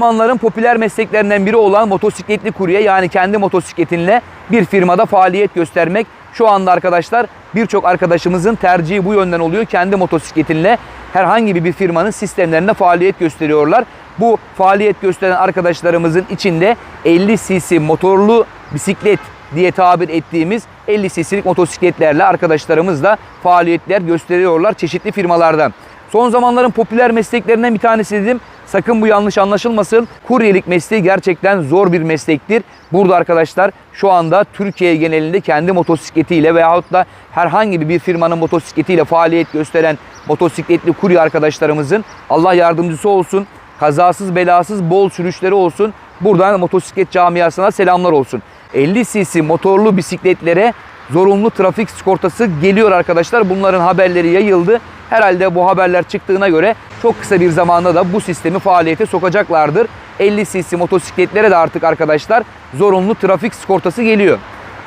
zamanların popüler mesleklerinden biri olan motosikletli kurye yani kendi motosikletinle bir firmada faaliyet göstermek. Şu anda arkadaşlar birçok arkadaşımızın tercihi bu yönden oluyor. Kendi motosikletinle herhangi bir firmanın sistemlerinde faaliyet gösteriyorlar. Bu faaliyet gösteren arkadaşlarımızın içinde 50 cc motorlu bisiklet diye tabir ettiğimiz 50 cc'lik motosikletlerle arkadaşlarımız da faaliyetler gösteriyorlar çeşitli firmalardan. Son zamanların popüler mesleklerinden bir tanesi dedim. Sakın bu yanlış anlaşılmasın. Kuryelik mesleği gerçekten zor bir meslektir. Burada arkadaşlar şu anda Türkiye genelinde kendi motosikletiyle veyahut da herhangi bir firmanın motosikletiyle faaliyet gösteren motosikletli kurye arkadaşlarımızın Allah yardımcısı olsun. Kazasız belasız bol sürüşleri olsun. Buradan motosiklet camiasına selamlar olsun. 50 cc motorlu bisikletlere zorunlu trafik sigortası geliyor arkadaşlar. Bunların haberleri yayıldı. Herhalde bu haberler çıktığına göre çok kısa bir zamanda da bu sistemi faaliyete sokacaklardır. 50 cc motosikletlere de artık arkadaşlar zorunlu trafik sigortası geliyor.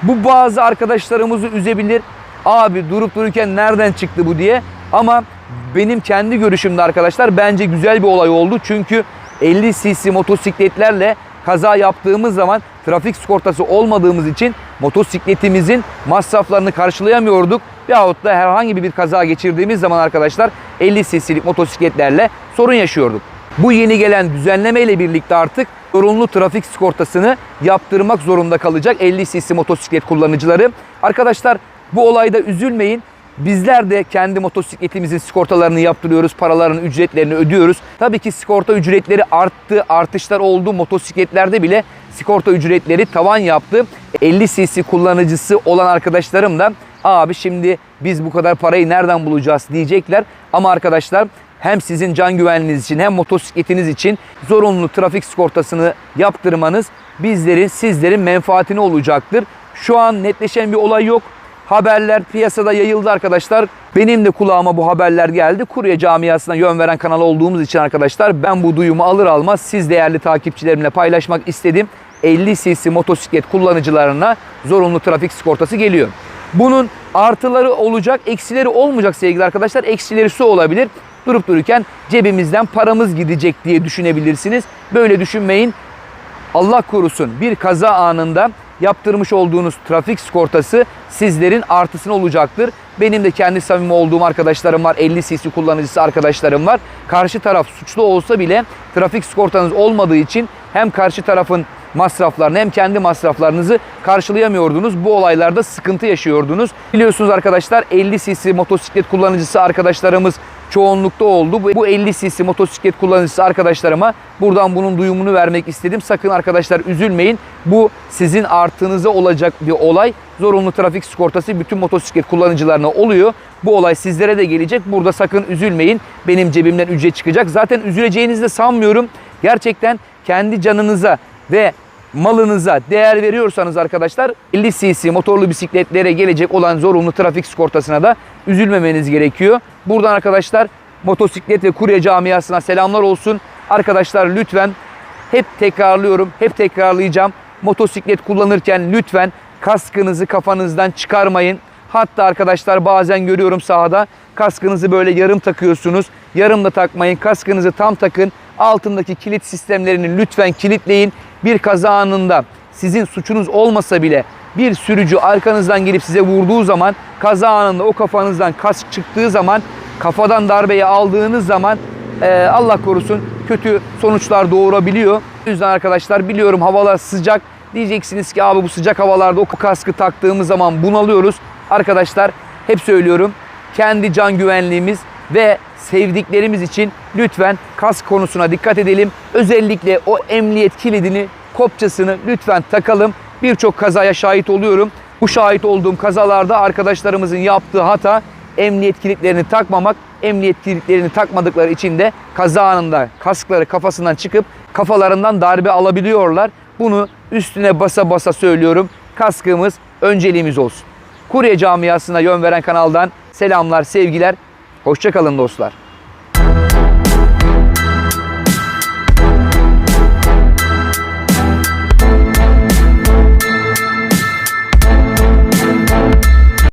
Bu bazı arkadaşlarımızı üzebilir. Abi durup dururken nereden çıktı bu diye. Ama benim kendi görüşümde arkadaşlar bence güzel bir olay oldu. Çünkü 50 cc motosikletlerle kaza yaptığımız zaman trafik sigortası olmadığımız için motosikletimizin masraflarını karşılayamıyorduk. Veyahut da herhangi bir kaza geçirdiğimiz zaman arkadaşlar 50 cc'lik motosikletlerle sorun yaşıyorduk. Bu yeni gelen düzenleme ile birlikte artık zorunlu trafik sigortasını yaptırmak zorunda kalacak 50 cc motosiklet kullanıcıları. Arkadaşlar bu olayda üzülmeyin. Bizler de kendi motosikletimizin sigortalarını yaptırıyoruz, paralarını, ücretlerini ödüyoruz. Tabii ki sigorta ücretleri arttı, artışlar oldu. Motosikletlerde bile sigorta ücretleri tavan yaptı. 50 cc kullanıcısı olan arkadaşlarım da abi şimdi biz bu kadar parayı nereden bulacağız diyecekler. Ama arkadaşlar hem sizin can güvenliğiniz için hem motosikletiniz için zorunlu trafik sigortasını yaptırmanız bizlerin, sizlerin menfaatine olacaktır. Şu an netleşen bir olay yok. Haberler piyasada yayıldı arkadaşlar. Benim de kulağıma bu haberler geldi. Kurye camiasına yön veren kanal olduğumuz için arkadaşlar ben bu duyumu alır almaz siz değerli takipçilerimle paylaşmak istedim. 50 cc motosiklet kullanıcılarına zorunlu trafik sigortası geliyor. Bunun artıları olacak, eksileri olmayacak sevgili arkadaşlar. Eksileri su olabilir. Durup dururken cebimizden paramız gidecek diye düşünebilirsiniz. Böyle düşünmeyin. Allah korusun bir kaza anında yaptırmış olduğunuz trafik sigortası sizlerin artısını olacaktır. Benim de kendi samimi olduğum arkadaşlarım var. 50 cc kullanıcısı arkadaşlarım var. Karşı taraf suçlu olsa bile trafik sigortanız olmadığı için hem karşı tarafın masraflarını hem kendi masraflarınızı karşılayamıyordunuz. Bu olaylarda sıkıntı yaşıyordunuz. Biliyorsunuz arkadaşlar 50 cc motosiklet kullanıcısı arkadaşlarımız çoğunlukta oldu. Bu 50 cc motosiklet kullanıcısı arkadaşlarıma buradan bunun duyumunu vermek istedim. Sakın arkadaşlar üzülmeyin. Bu sizin artınıza olacak bir olay. Zorunlu trafik sigortası bütün motosiklet kullanıcılarına oluyor. Bu olay sizlere de gelecek. Burada sakın üzülmeyin. Benim cebimden ücret çıkacak. Zaten üzüleceğinizi de sanmıyorum. Gerçekten kendi canınıza ve malınıza değer veriyorsanız arkadaşlar 50 cc motorlu bisikletlere gelecek olan zorunlu trafik sigortasına da üzülmemeniz gerekiyor. Buradan arkadaşlar motosiklet ve kurye camiasına selamlar olsun. Arkadaşlar lütfen hep tekrarlıyorum, hep tekrarlayacağım. Motosiklet kullanırken lütfen kaskınızı kafanızdan çıkarmayın. Hatta arkadaşlar bazen görüyorum sahada kaskınızı böyle yarım takıyorsunuz. Yarım da takmayın. Kaskınızı tam takın. Altındaki kilit sistemlerini lütfen kilitleyin. Bir kaza anında sizin suçunuz olmasa bile bir sürücü arkanızdan gelip size vurduğu zaman kaza anında o kafanızdan kask çıktığı zaman kafadan darbeyi aldığınız zaman e, Allah korusun kötü sonuçlar doğurabiliyor. O yüzden arkadaşlar biliyorum havalar sıcak. Diyeceksiniz ki abi bu sıcak havalarda o kaskı taktığımız zaman bunalıyoruz. Arkadaşlar hep söylüyorum kendi can güvenliğimiz ve sevdiklerimiz için lütfen kask konusuna dikkat edelim. Özellikle o emniyet kilidini, kopçasını lütfen takalım. Birçok kazaya şahit oluyorum. Bu şahit olduğum kazalarda arkadaşlarımızın yaptığı hata emniyet kilitlerini takmamak. Emniyet kilitlerini takmadıkları için de kaza anında kaskları kafasından çıkıp kafalarından darbe alabiliyorlar. Bunu üstüne basa basa söylüyorum. Kaskımız önceliğimiz olsun. Kurye camiasına yön veren kanaldan selamlar, sevgiler. Hoşçakalın dostlar.